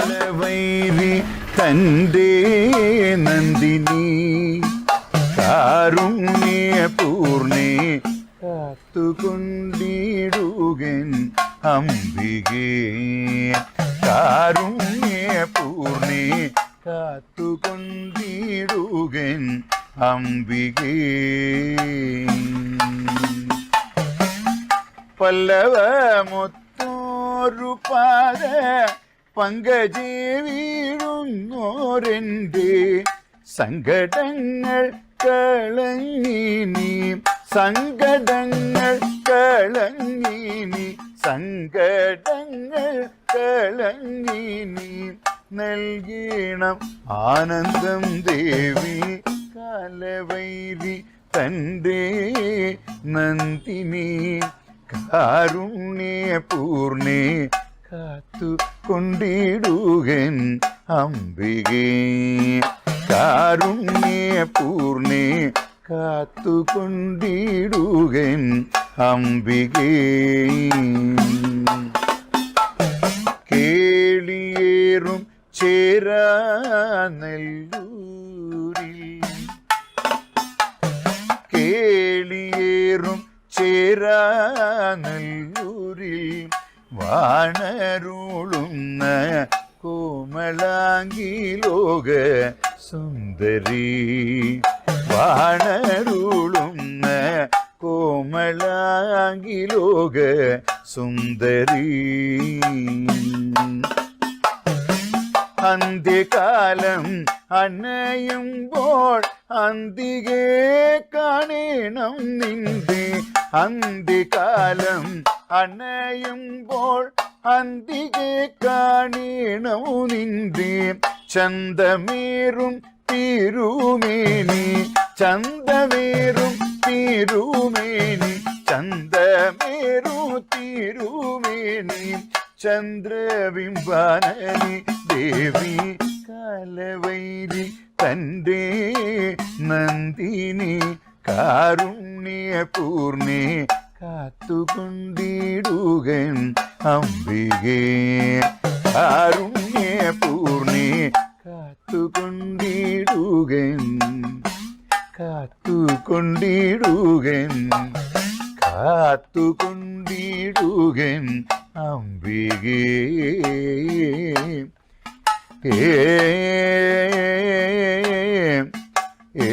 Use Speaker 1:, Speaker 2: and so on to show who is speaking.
Speaker 1: കാലവൈരി തന്റെ നന്ദിനി കാരുണ്യ പൂർണേ കാത്തുകൊണ്ടിടുകൻ അംബികേ കാരുണ്യ പൂർണേ കാത്തുകൊണ്ടിടുകൻ അംബികേ പല്ലവ മൊത്തോരു പാത പങ്കജേ വീഴുന്നോരെന്റെ സങ്കടങ്ങൾ കളങ്ങിനി സങ്കടങ്ങൾ കളങ്ങിനി സങ്കടങ്ങൾ കളങ്ങിനി നൽകീണം ആനന്ദം ദേവി കാലവൈരി തന്റെ നന്ദിനി കാരുണ്യ പൂർണേ കാത്തു കൊണ്ടിടുകൻ അംബികേ കാരുണ്യ പൂർണേ കാത്തു കൊണ്ടിടുകൻ അംബികേ കേളിയേറും ചേരാ നെല്ലൂരിൽ. കേളിയേറും ചേരാനല്ലൂരിൽ വാണരുളുന്ന കോമളാങ്കി ലോക സുന്ദരി വാണരുളുന്ന കോമളാങ്കി ലോക സുന്ദരി അന്ത്യകാലം അണയുമ്പോൾ അന്തികെ കാണണം നിന്റെ അന്ത്യകാലം അണയുമ്പോൾ അന്തികെ കാണീണു നിന്റെ. ചന്തമേറും തീരുമേനി. ചന്തമേറും തീരുമേനി. ചന്തമേറു തീരുമേനി. ചന്ദ്രബിംബാനനി ദേവി കാലവൈരി തന്റെ നന്ദിനി. കാരുണ്യ പൂർണേ കാത്തുകൊണ്ടിടുകൻ അംബികേ കാരുണ്യ പൂർണേ കാത്തുകൊണ്ടിടുകൻ കാത്തുകൊണ്ടിടുകൻ കാത്തുകൊണ്ടിടുകൻ അംബികേ ഏ ഏ